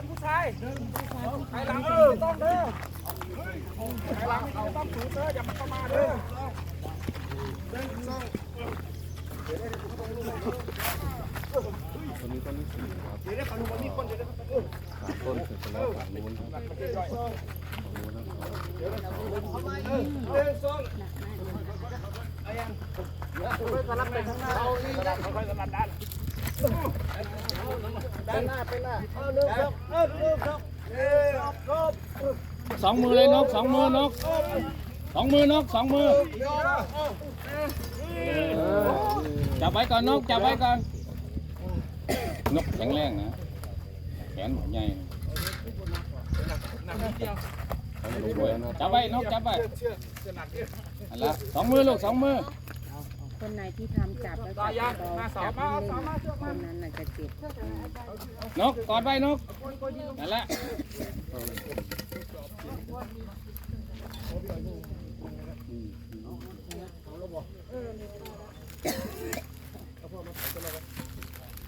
นผู้ชายไอ้หลังเออต้องเด้อไอ้หลังนี่ต้องถือเด้ออย่ามาประมาทเด้อตอนนี้ตอนนี้สี่คือคนละฝั่งนู้นครับสองหน้า สองมือเลยนกสองมือนกสองมือนกสองมือจับไว้ก่อนนกจับไว้ก่อนนกแข็งแรงนะแขนใหญ่จับไว้นกจับไว้อันละสองมือลูกสองมือ คนไหนที่ทำจับแล้วจับเบาๆจับนิ่งๆคนนั้นน่ะจะเจ็บนกกอดไว้นกนั่นแหละ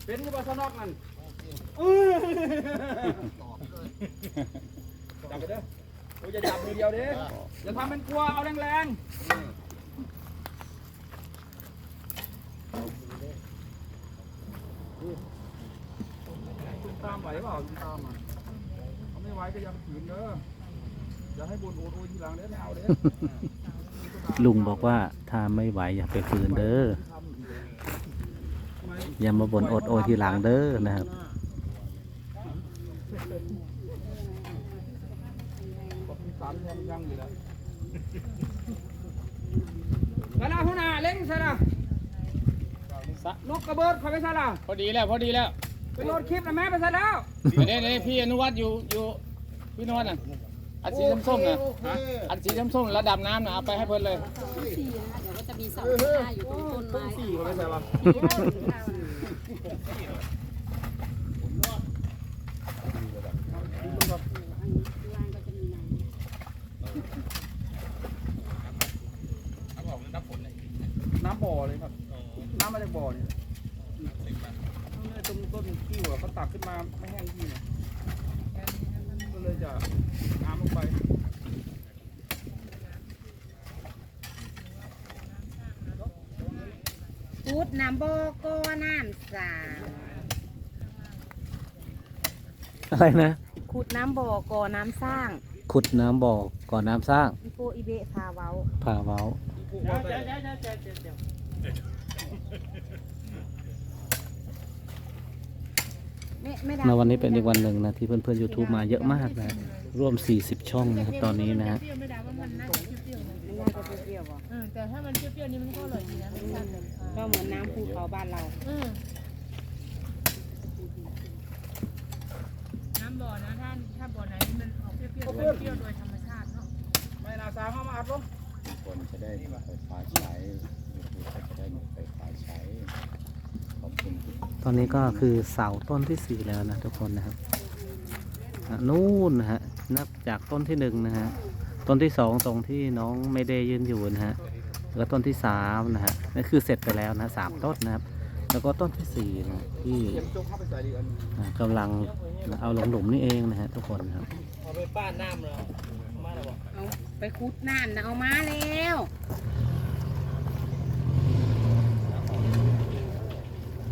เป็นที่บอสนอกนั่นจับไปเด้อโอ้ยอย่าจับมือเดียวเด้อย่าทำเป็นกลัวเอาแรงๆคุณตาม ไหวเปล่าคุณตามอะเขาไม่ไหวก็อยังขืนเด้ออย่าให้บนโอดโอยทีหลังเด้อไม่เอาเด้อลุงบอกว่าถ้าไม่ไหวอย่าไปฝืนเด้ออย่ามาบ่นอดโอยทีหลังเด้อนะครับบอกมีสามยังยังอยู่แล้วสาราหัวหน้าเล้งสาราสะนกกระเบิดคอยไปสาราพอดีแล้ว พอดีแล้ว ไปโหลดคลิปนะแม่ไปซะแล้วเดี๋ยวเดี๋ยวพี่อนุวัฒน์อยู่อยู่พี่อนุวัฒน์น่ะอันสีส้มๆน่ะอันสีส้มๆระดับน้ำน่ะเอาไปให้เพิ่นเลยสี่นะคะเดี๋ยวก็จะมีเสาที่ห้าอยู่ตรงต้นไม้สี่คนไปใส่ปะน้ำบ่อเลยครับ น้ำมาจากบ่อเนี่ยนี่ต้น ต้นที่หัวเขาตักขึ้นมาไม่แห้งที่เนี่ยก็เลยจะน้ำลงไปพูดน้ำโบโก้น้ำสางอะไรนะ ขุดน้ำบ่อก่อน้ำสร้างขุดน้ำบ่อก่อนน้ำสร้างอีโปอีเบะพาเว้า ผ่าเว้าไม่ไม่ได้ในวันนี้เป็นอีกวันหนึ่งนะที่เพื่อนๆ YouTube มาเยอะมากนะร่วม 40 ช่องนะครับตอนนี้นะฮะเปรี้ยวไม่ได้ว่ามันน่าจะเปรี้ยวๆนะมันน่าจะเปรี้ยวๆบ่เออแต่ถ้ามันเปรี้ยวๆนี่มันก็อร่อยดีนะรสชาติแบบก็เหมือนน้ำภูเขาบ้านเราเออน้ำบ่อนะถ้าถ้าบ่อไหนมันออกเปรี้ยวๆมันเปรี้ยวโดยธรรมชาติเนาะไม่น่าสามารถมาอัดลงคนจะได้ไฟฟ้าใช้ยูทูบก็จะได้มีไฟฟ้าใช้ขอบคุณทุก ตอนนี้ก็คือเสาต้นที่สี่แล้วนะทุกคนนะครับอะนู่นนะฮะนับจากต้นที่หนึ่งนะฮะต้นที่สองตรงที่น้องไม่ได้ยืนอยู่นะฮะแล้วต้นที่สามนะฮะนั่นคือเสร็จไปแล้วนะสามต้นนะครับแล้วก็ต้นที่สี่นะที่เก็บจงเข้าไปใส่ดีอันอะกำลังเอาลงหลุมนี่เองนะฮะทุกคนนะครับเอาไปป้านน้ำเลยมาแล้วบอกเอาไปขุดน้ำนะเอามาแล้ว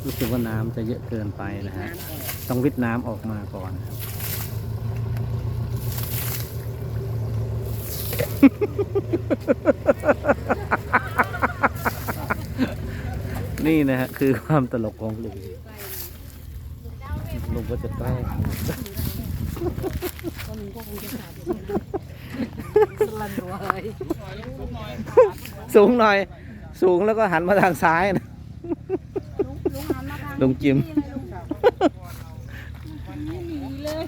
รู้สึกว่าน้ำจะเยอะเกินไปนะฮะ ต้องวิทน้ำออกมาก่อนนะครับนี่นะฮะคือความตลกของลุงลุงก็จะแกล้งก็มันก็คงจะขาดสลันหัวเลยสูงหน่อย สูงแล้วก็หันมาทางซ้ายนะ ลุงจิมนี่เลย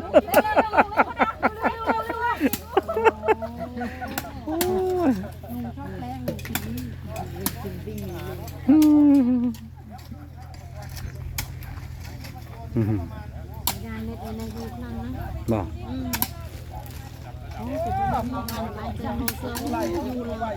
ลุงไม่หนีเลยลุงชอบแกล้งลุงจิมลุงจิมวิ่งหนีเลยอืมอืมงานเล็ดในยูครั้งนะบอกอืมโอ้สุดยอดมากเลยมาเจอมาเจออยู่เลย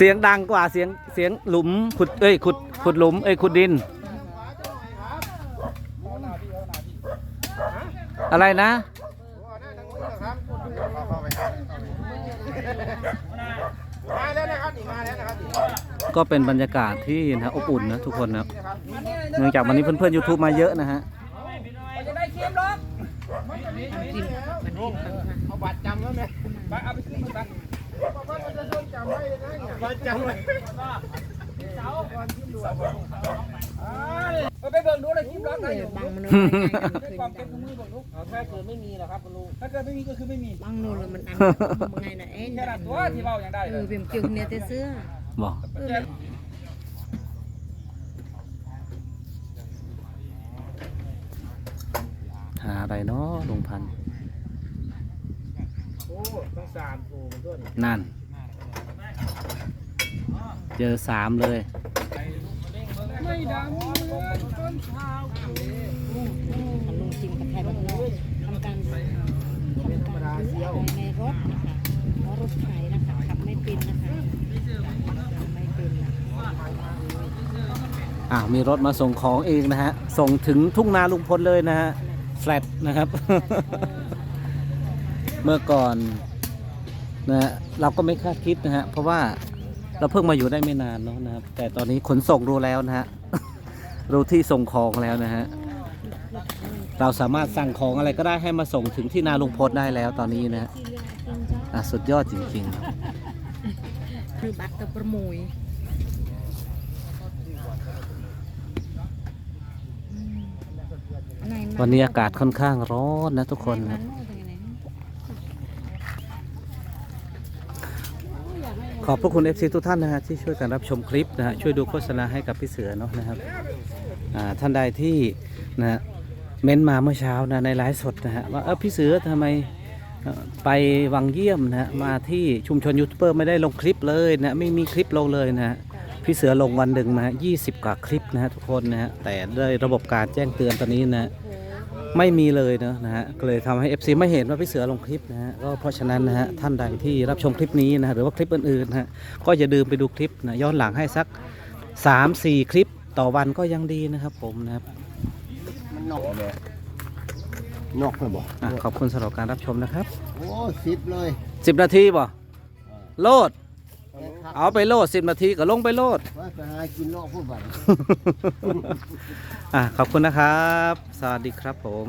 สียงดังกว่าเสียงเสียงหลุมขุดเอ้ยขุดขุดหลุมเอ้ยขุดดิน อะไรนะก็เป็นบรรยากาศที่นะอบอุ่นนะทุกคนนะเนื่องจากวันนี้เพื่อนๆ YouTube มาเยอะนะฮะเอกเอาบัตรจำแล้วไหมบัตรเอาไปซื้อบัตร บัตรจะต้องจำไว้นะบัตรจำไว้เสาก่อหลวงไปเบิ่งดูเลยคลิปล็อกได้อยู่บางมันด้วยความเก็บมือเบิ่งลูถ้าเกิดไม่มีหรอครับคุณลุงถ้าเกิดไม่มีก็คือไม่มีบางโน่นเลยมันอันไงนะเอ็นแค่ตัวที่เบาอย่างได้เอเลอยเบี่ยมเกี่ยวเนี่ยแต่เสื้อบอกหาอะไรเนาะลุงพันธ์ ต้องสามโอ้มันด้วยนั่น เจอสามเลยไม่ดังเหมือนต้นชาวลุงจิมกับไทยบ้านนอกทำการทำการซื้ออะไรในรถนะคะเพราะรถไถนะคะขับไม่เป็นนะคะขับไม่เป็นนะอ่ามีรถมาส่งของเองนะฮะ ส่งถึงทุ่งนาลุงพลเลยนะฮะ แฟลตนะครับ เมื่อก่อนนะฮะเราก็ไม่คาดคิดนะฮะเพราะว่าเราเพิ่งมาอยู่ได้ไม่นานเนาะนะครับ แต่ตอนนี้ขนส่งรู้แล้วนะฮะรู้ที่ส่งของแล้วนะฮะเราสามารถสั่งของอะไรก็ได้ให้มาส่งถึงที่นาลุงพลได้แล้วตอนนี้นะฮะอะสุดยอดจริงๆคือบัตรกับประมุยวันนี้อากาศค่อนข้างร้อนนะทุกคนครับ ขอบพระคุณ FC ทุกท่านนะฮะที่ช่วยกันรับชมคลิปนะฮะช่วยดูโฆษณาให้กับพี่เสือเนาะนะครับอ่าท่านใดที่นะฮะเม้นมาเมื่อเช้านะในไลฟ์สดนะฮะว่าเออพี่เสือทำไมเอ่อไปวังเยี่ยมนะฮะมาที่ชุมชนยูทูบเบอร์ไม่ได้ลงคลิปเลยนะไม่มีคลิปลงเลยนะฮะพี่เสือลงวันหนึ่งมา20กว่าคลิปนะฮะทุกคนนะฮะแต่ด้วยระบบการแจ้งเตือนตอนนี้นะฮะ ไม่มีเลยเนอะนะฮะก็เลยทำให้ FC ไม่เห็นว่าพี่เสือลงคลิปนะฮะก็เพราะฉะนั้นนะฮะท่านใดที่รับชมคลิปนี้นะฮะหรือว่าคลิปอื่นๆนะฮะก็อย่าลืมไปดูคลิปนะย้อนหลังให้สัก 3-4 คลิปต่อวันก็ยังดีนะครับผมนะครับมันนอกเลยนอกเลยบ่อะขอบคุณสำหรับการรับชมนะครับ โอ้สิบเลย10นาทีบ่โลด เอาไปโลด10นาทีก็ลงไปโลด ว่าไปหากินนอกผู้บัตร อะขอบคุณนะครับ สวัสดีครับผม